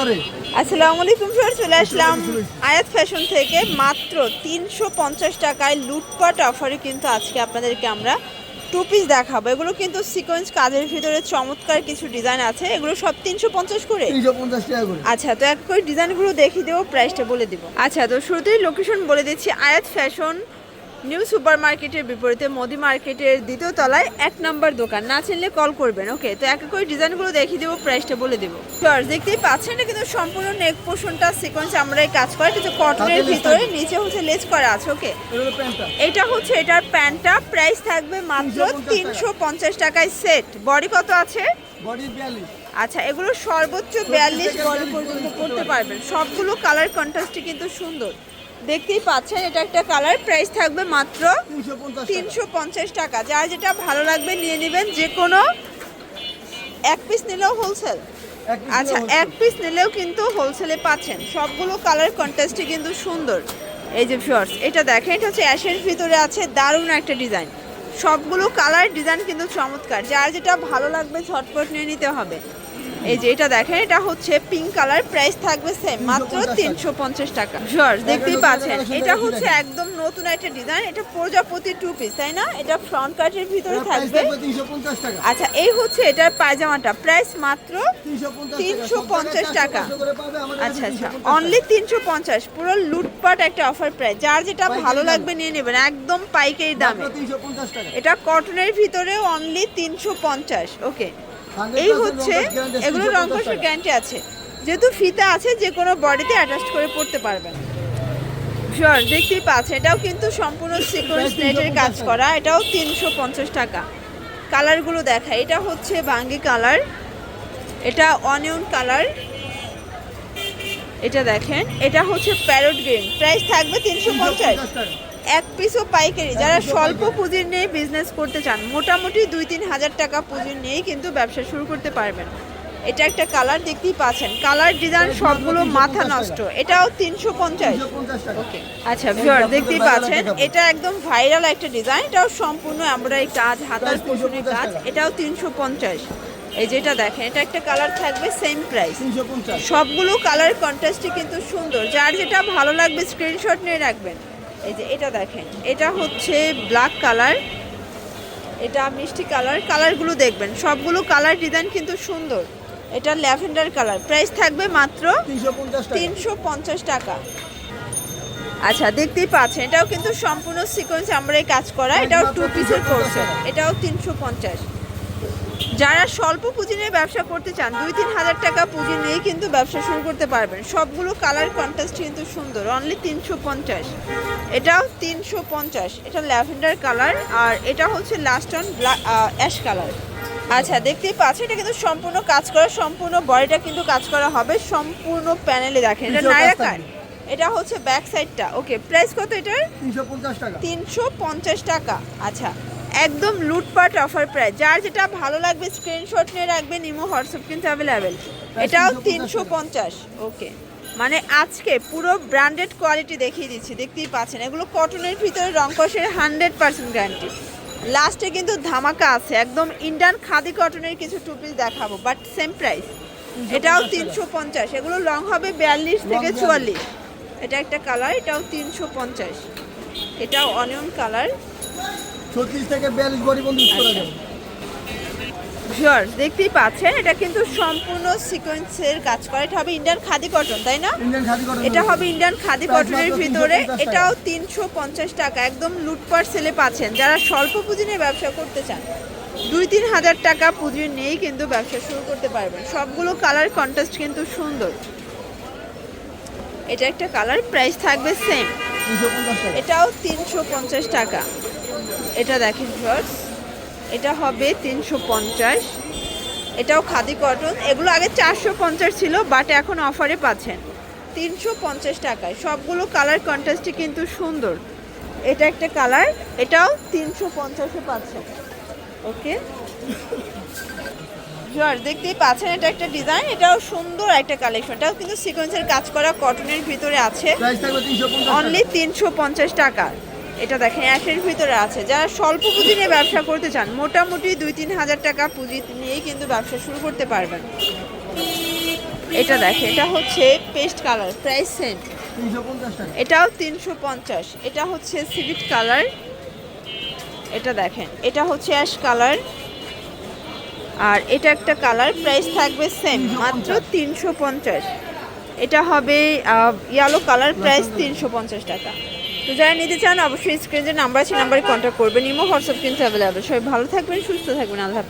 আসসালামু আলাইকুম স্যার চলে আসলাম আয়াত ফ্যাশন থেকে মাত্র তিনশো পঞ্চাশ টাকায় লুটপাট অফারে কিন্তু আজকে আপনাদেরকে আমরা টু পিস দেখাবো। এগুলো কিন্তু সিকোয়েন্স কাজের ভিতরে চমৎকার কিছু ডিজাইন আছে। এগুলো সব তিনশো পঞ্চাশ করে? আচ্ছা তো এক করে ডিজাইনগুলো দেখিয়ে দেবো প্রাইসটা বলে দিব। আচ্ছা তো শুরুতেই লোকেশন বলে দিচ্ছি আয়াত ফ্যাশন নিউ সুপার মার্কেটের বিপরীতে মোদি মার্কেটের দ্বিতীয় তলায় এক নম্বর দোকান। না চিনলে কল করবেন ওকে তো এক করে ডিজাইনগুলো দেখিয়ে দেবো প্রাইসটা বলে দেবো। Sure, দেখতেই পাচ্ছেন না কিন্তু সম্পূর্ণ নেক পোর্শনটা সিকোয়েন্স আমরা এই কাজ করে কিন্তু কটনের ভিতরে নিচে হচ্ছে লেস করা আছে ওকে এটা হচ্ছে এটার প্যান্টটা প্রাইস থাকবে মাত্র তিনশো পঞ্চাশ টাকায় সেট বডি কত আছে? আচ্ছা এগুলো সর্বোচ্চ বিয়াল্লিশ বডি পর্যন্ত করতে পারবেন। সবগুলো কালার কন্ট্রাস্টই কিন্তু সুন্দর। দেখতেই পাচ্ছেন এটা একটা কালার প্রাইস থাকবে মাত্র তিনশো পঞ্চাশ টাকা। যার যেটা ভালো লাগবে নিয়ে নেবেন যে কোনো এক পিস নিলেও হোলসেল আচ্ছা এক পিস নিলেও কিন্তু হোলসেলে পাচ্ছেন। সবগুলো কালার কন্ট্রাস্টই কিন্তু সুন্দর। এই যে শর্টস এটা দেখেন এটা হচ্ছে অ্যাশের ভিতরে আছে দারুণ একটা ডিজাইন সবগুলো কালার ডিজাইন কিন্তু চমৎকার। যার যেটা ভালো লাগবে ঝটপট নিয়ে নিতে হবে। এই যে এটা দেখেন এটা হচ্ছে পিঙ্ক কালার প্রাইস থাকবে সেম মাত্র তিনশো পঞ্চাশ টাকা। শর্টস দেখতেই পাচ্ছেন এটা হচ্ছে একদম নতুন একটা ডিজাইন এটা প্রজাপতি টু পিস তাই না? এটা ফ্রন্ট কাটের ভিতরে থাকবে। আচ্ছা এই হচ্ছে এটার পায়জামাটা প্রাইস মাত্র তিনশো পঞ্চাশ টাকা। আচ্ছা আচ্ছা অনলি তিনশো পঞ্চাশ পুরো লুটপাট একটা অফার প্রাইস যার যেটা ভালো লাগবে নিয়ে নেবেন একদম পাইকারি দামে। এটা কটনের ভিতরে অনলি তিনশো পঞ্চাশ ওকে এই হচ্ছে এগুলো রং কষের গ্যারান্টি আছে। যেহেতু ফিতা আছে যে কোনো বডিতে অ্যাটাচ করে পড়তে পারবেন। শিওর দেখতেই পাচ্ছেন এটাও কিন্তু সম্পূর্ণ সিকোয়েন্স নেটের কাজ করা এটাও তিনশো পঞ্চাশ টাকা। কালারগুলো দেখা এটা হচ্ছে বাঙ্গি কালার এটা অনিয়ন কালার এটা দেখেন এটা হচ্ছে প্যারট গ্রিন প্রাইস থাকবে তিনশো পঞ্চাশ। এক পিসও পাইকারি। যারা স্বল্প। পুঁজির নিয়ে বিজনেস করতে চান মোটামুটি দুই তিন হাজার টাকা পুঁজির নিয়েই কিন্তু ব্যবসা শুরু করতে পারবেন। এটা একটা কালার দেখতেই পাচ্ছেন। কালার ডিজাইন সবগুলো মাথা নষ্ট। এটাও তিনশো পঞ্চাশ। আচ্ছা আপনাদের দেখতেই পাচ্ছেন এটা একদম ভাইরাল একটা ডিজাইন এটাও সম্পূর্ণ আমরা এই কাজ হাতার 350 কাজ। এটাও তিনশো পঞ্চাশ। এই যেটা দেখেন এটা একটা কালার থাকবে সেম প্রাইস সবগুলো কালার কন্ট্রাস্টই কিন্তু সুন্দর। যার যেটা ভালো লাগবে স্ক্রিনশট নিয়ে রাখবেন। এই যে এটা দেখেন এটা হচ্ছে ব্ল্যাক কালার এটা মিষ্টি কালার কালারগুলো দেখবেন সবগুলো কালার ডিজাইন কিন্তু সুন্দর। এটা ল্যাভেন্ডার কালার প্রাইস থাকবে মাত্র তিনশো পঞ্চাশ টাকা। আচ্ছা দেখতেই পাচ্ছেন এটাও কিন্তু সম্পূর্ণ সিকোয়েন্স আমরা এই কাজ করা এটাও টু পিসের কোর্সে এটাও তিনশো পঞ্চাশ। যারা স্বল্প পুঁজি নিয়ে ব্যবসা করতে চান দুই তিন হাজার টাকা পুঁজি নিয়ে কিন্তু ব্যবসা শুরু করতে পারবেন। সবগুলো কালার কন্ট্রাস্ট কিন্তু সুন্দর অনলি তিনশো পঞ্চাশ। এটাও তিনশো পঞ্চাশ। এটা ল্যাভেন্ডার কালার আর এটা হচ্ছে লাস্ট অন অ্যাশ কালার আচ্ছা দেখতেই পাচ্ছেন এটা কিন্তু সম্পূর্ণ কাজ করা সম্পূর্ণ বডিটা কিন্তু কাজ করা হবে সম্পূর্ণ প্যানেলে দেখেন। এটা নিচেও কাজ নায়রা থাকবে। কাট এটা হচ্ছে ব্যাক সাইডটা ওকে প্রাইস কত এটার? তিনশো পঞ্চাশ টাকা। তিনশো পঞ্চাশ টাকা। আচ্ছা একদম লুটপাট অফার প্রাইস যার যেটা ভালো লাগবে স্ক্রিনশট নিয়ে রাখবেন ইমো হোয়াটসঅ্যাপ কিন্তু অ্যাভেলেবেল এটাও তিনশো পঞ্চাশ। ওকে। মানে আজকে পুরো ব্র্যান্ডেড কোয়ালিটি দেখিয়ে দিচ্ছি দেখতেই পাচ্ছেন। এগুলো কটনের ভিতরে রং কষের হান্ড্রেড পার্সেন্ট গ্যারান্টি লাস্টে কিন্তু ধামাকা আছে একদম ইন্ডিয়ান খাদি কটনের কিছু টু পিস দেখাবো বাট সেম প্রাইস এটাও তিনশো পঞ্চাশ। এগুলো লং হবে বিয়াল্লিশ থেকে চুয়াল্লিশ। এটা একটা কালার এটাও তিনশো পঞ্চাশ। এটাও অনিয়ন কালার ছত্রিশ থেকে বিয়াল্লিশ বডি বন্ধু ইউজ করা যাবে। শিওর দেখতেই পাচ্ছেন এটা কিন্তু সম্পূর্ণ সিকোয়েন্সের কাজ করে। এটা হবে ইন্ডিয়ান খাদি কটন তাই না? এটা হবে। ইন্ডিয়ান খাদি কটনের ভিতরে। এটাও তিনশো পঞ্চাশ টাকা একদম লুটপাট সেলে পাচ্ছেন। যারা স্বল্প পুঁজি নিয়ে ব্যবসা করতে চান দুই তিন হাজার টাকা পুঁজি নিয়েই কিন্তু ব্যবসা শুরু করতে পারবেন। সবগুলো কালার কন্ট্রাস্ট কিন্তু সুন্দর। এটা একটা কালার প্রাইস থাকবে সেম এটাও তিনশো পঞ্চাশ টাকা। এটা দেখেন শর্টস এটা হবে তিনশো পঞ্চাশ। এটাও খাদি কটন এগুলো আগে চারশো পঞ্চাশ ছিল বাট এখন অফারে পাচ্ছেন। তিনশো পঞ্চাশ টাকায় সবগুলো কালার কন্ট্রাস্টই কিন্তু সুন্দর। এটা একটা কালার এটাও তিনশো পঞ্চাশে পাচ্ছেন। ওকে জর্জ দেখতেই পাচ্ছেন এটা একটা ডিজাইন এটাও সুন্দর একটা কালেকশন এটাও কিন্তু সিকোয়েন্সের কাজ করা কটনের ভিতরে আছে। অনলি তিনশো পঞ্চাশ টাকা। এটা দেখেন, অ্যাশের ভিতরে আছে। যারা স্বল্প পুঁজি নিয়ে ব্যবসা করতে চান, মোটামুটি দুই তিন হাজার টাকা পুঁজি নিয়েই কিন্তু ব্যবসা শুরু করতে পারবেন। এটা দেখেন, এটা হচ্ছে পেস্ট কালার, প্রাইস টাকা এটাও তিনশো পঞ্চাশ, এটা হচ্ছে সিভিট কালার। এটা দেখেন, এটা হচ্ছে অ্যাশ কালার। আর এটা একটা কালার, প্রাইস থাকবে সেম, মাত্র তিনশো পঞ্চাশ। এটা হবে ইয়েলো কালার, প্রাইস তিনশো পঞ্চাশ টাকা। তো যারা নিতে চান, অবশ্যই স্ক্রিনে নাম্বার আছে নাম্বারে কন্ট্যাক্ট করবেন। ইমো হোয়াটসঅ্যাপ কিন্তু অ্যাভেলেবেল সবাই ভালো থাকবেন, সুস্থ থাকবেন। আল্লাহ।